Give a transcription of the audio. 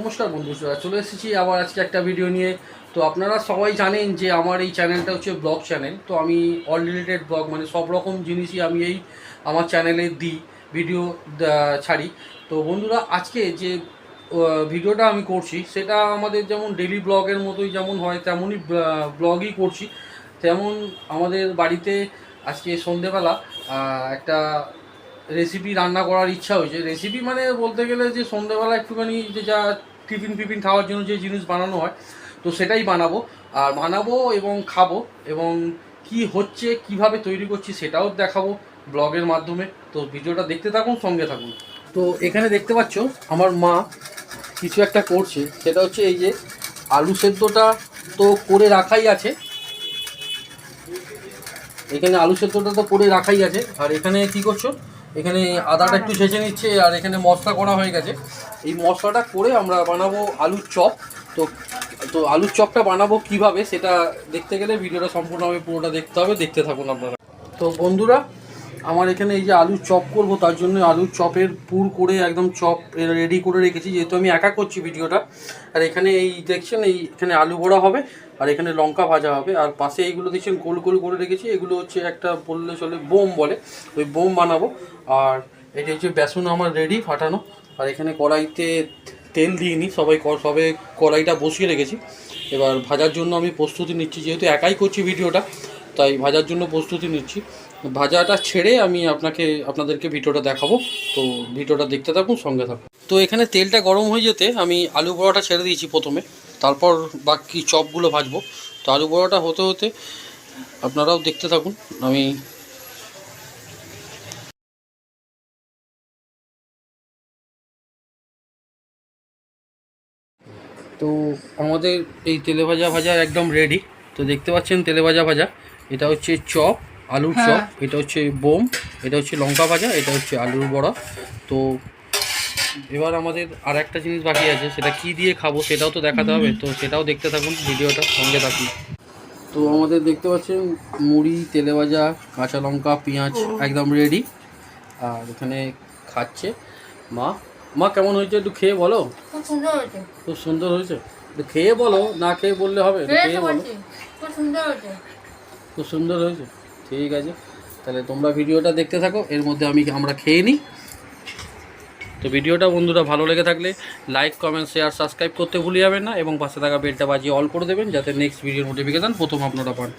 নমস্কার বন্ধুরা চলে এসেছি আবার আজকে একটা ভিডিও নিয়ে। তো আপনারা সবাই জানেন যে আমার এই চ্যানেলটা হচ্ছে ব্লগ চ্যানেল তো আমি অল রিলেটেড ব্লগ মানে সব রকম জিনিসই আমি এই আমার চ্যানেলে দিই ভিডিও ছাড়ি। তো বন্ধুরা, আজকে যে ভিডিওটা আমি করছি, সেটা আমাদের যেমন ডেলি ব্লগের মতোই যেমন হয়, তেমনই ব্লগই করছি। তেমন আমাদের বাড়িতে আজকে সন্ধেবেলা একটা রেসিপি রান্না করার ইচ্ছা হয়েছে। রেসিপি মানে বলতে গেলে যে সন্ধ্যেবেলা একটুখানি যে যা টিফিন ফিফিন খাওয়ার জন্য যে জিনিস বানানো হয়, তো সেটাই বানাবো। আর বানাবো এবং খাব এবং কি হচ্ছে, কীভাবে তৈরি করছি সেটাও দেখাবো ব্লগের মাধ্যমে। তো ভিডিওটা দেখতে থাকুন, সঙ্গে থাকুন। তো এখানে দেখতে পাচ্ছ, আমার মা কিছু একটা করছে। সেটা হচ্ছে এই যে আলু সেদ্ধটা তো করে রাখাই আছে। এখানে আলু সেদ্ধটা তো করে রাখাই আছে। আর এখানে কি করছ? এখানে আদাটা একটু ছেঁচে নিচ্ছে, আর এখানে মশলা করা হয়ে গেছে। এই মশলাটা করে আমরা বানাবো আলুর চপ। তো তো আলুর চপটা বানাবো কীভাবে সেটা দেখতে গেলে ভিডিওটা সম্পূর্ণভাবে পুরোটা দেখতে হবে, দেখতে থাকুন আপনারা। তো বন্ধুরা, আমার এখানে এই যে আলুর চপ করব, তার জন্য আলুর চপের পুর করে একদম চপ রেডি করে রেখেছি, যেহেতু আমি একা করছি ভিডিওটা। আর এখানে এই দেখছেন, এই এখানে আলু বড়া হবে। আর এখানে লঙ্কা ভাজা হবে। আর পাশে এইগুলো দেখছেন গোল গোল করে রেখেছি। এগুলো হচ্ছে একটা বললে চলে বোম বলে। ওই বোম বানাবো। আর এটা হচ্ছে বেসন আমার রেডি ফাটানো। আর এখানে কড়াইতে তেল দিইনি, সবাই সবে কড়াইটা বসিয়ে রেখেছি। এবার ভাজার জন্য আমি প্রস্তুতি নিচ্ছি, যেহেতু একাই করছি ভিডিওটা, তাই ভাজার জন্য প্রস্তুতি নিচ্ছি। ভাজাটা ছেড়ে আমি আপনাকে, আপনাদেরকে ভিডিওটা দেখাবো। তো ভিডিওটা দেখতে থাকুন, সঙ্গে থাকুন। তো এখানে তেলটা গরম হয়ে যেতে আমি আলু বড়াটা ছেড়ে দিয়েছি প্রথমে তারপর বাকি চপগুলো ভাজবো। তো আলু বড়াটা হতে হতে আপনারাও দেখতে থাকুন আমি তো আমাদের এই তেলে ভাজা ভাজা একদম রেডি তো দেখতে পাচ্ছেন তেলে ভাজা ভাজা এটা হচ্ছে চপ আলুর চপ এটা হচ্ছে বোম এটা হচ্ছে লঙ্কা ভাজা এটা হচ্ছে আলুর বড়া। তো এবার আমাদের আর একটা জিনিস বাকি আছে সেটা কি দিয়ে খাব সেটাও তো দেখাতে হবে তো সেটাও দেখতে থাকুন ভিডিওটা সঙ্গে থাকুন। তো আমাদের দেখতে পাচ্ছেন মুড়ি তেলে ভাজা কাঁচা লঙ্কা পেঁয়াজ একদম রেডি আর এখানে খাচ্ছে মা। মা কেমন হয়েছে একটু খেয়ে বলো? খুব সুন্দর হয়েছে। একটু খেয়ে বলো না খেয়ে বললে হবে খেয়ে বলো। খুব সুন্দর হয়েছে। ঠিক আছে তাহলে তোমরা ভিডিওটা দেখতে থাকো এর মধ্যে আমি আমরা খেয়ে নিই। তো ভিডিওটা বন্ধুরা ভালো লেগে থাকলে লাইক কমেন্ট শেয়ার সাবস্ক্রাইব করতে ভুলে যাবেন না এবং পাশে থাকা বেলটা বাজিয়ে অল করে দেবেন যাতে নেক্সট ভিডিওর নোটিফিকেশান প্রথম আপনারা পান